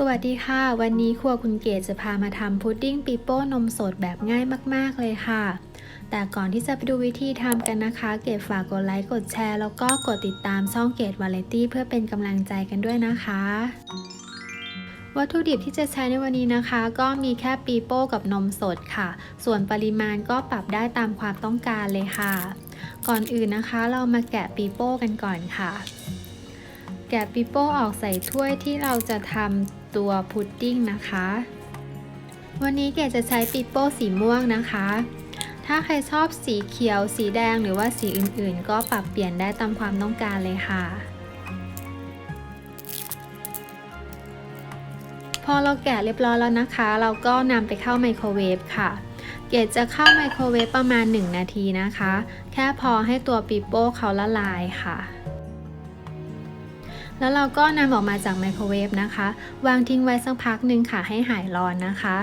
สวัสดีค่ะ วันนี้ครัวคุณเกดจะพามาทำพุดดิ้งปีโป้นมสดแบบง่ายมาก ๆ เลยค่ะ แต่ก่อนที่จะไปดูวิธีทำกันนะคะ เกดฝากกดไลค์ กดแชร์ แล้วก็กดติดตามช่องเกดวาเลตี้เพื่อเป็นกำลังใจกันด้วยนะคะ วัตถุดิบที่จะใช้ในวันนี้นะคะ ก็มีแค่ปีโป้กับนมสดค่ะ ส่วนปริมาณก็ปรับได้ตามความต้องการเลยค่ะ ก่อนอื่นนะคะ เรามาแกะปีโป้กันก่อนค่ะ แกะปีโป้ออกใส่ถ้วยที่เราจะทำตัวพุดดิ้งนะคะ วันนี้เกจะใช้ปีโป้สีม่วงนะคะ ถ้าใครชอบสีเขียว สีแดงหรือว่าสีอื่นๆ ก็ปรับเปลี่ยนได้ตามความต้องการเลยค่ะ พอเราแกะเรียบร้อยแล้วนะคะ เราก็นำไปเข้าไมโครเวฟค่ะเกดจะเข้าไมโครเวฟประมาณ 1 นาทีนะคะ แค่พอให้ตัวปีโป้เขาละลายค่ะ แล้วเราก็นำออกมาจากไมโครเวฟนะคะ วางทิ้งไว้สักพักหนึ่งค่ะให้หายร้อนนะคะ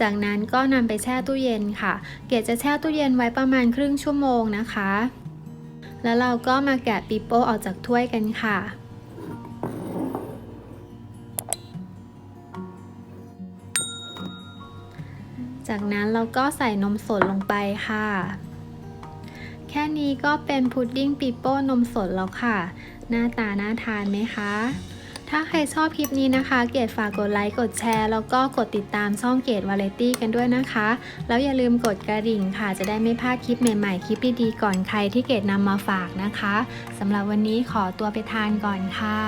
จากนั้นก็นำไปแช่ตู้เย็นค่ะ เกดจะแช่ตู้เย็นไว้ประมาณครึ่งชั่วโมงนะคะ แล้วเราก็มาแกะปีโป้ออกจากถ้วยกันค่ะจากนั้นเราก็ใส่นมสดลงไปค่ะ แค่นี้ก็เป็นพุดดิ้งปีโป้นมสดแล้วค่ะ หน้าตาน่าทานไหมคะ ถ้าใครชอบคลิปนี้นะคะ เกดฝากกดไลค์ กดแชร์ แล้วก็กดติดตามช่องเกดวาเลตี้กันด้วยนะคะ แล้วอย่าลืมกดกระดิ่งค่ะ จะได้ไม่พลาดคลิปใหม่ๆ คลิปดีๆ ก่อนใครที่เกดนำมาฝากนะคะสำหรับวันนี้ขอตัวไปทานก่อนค่ะ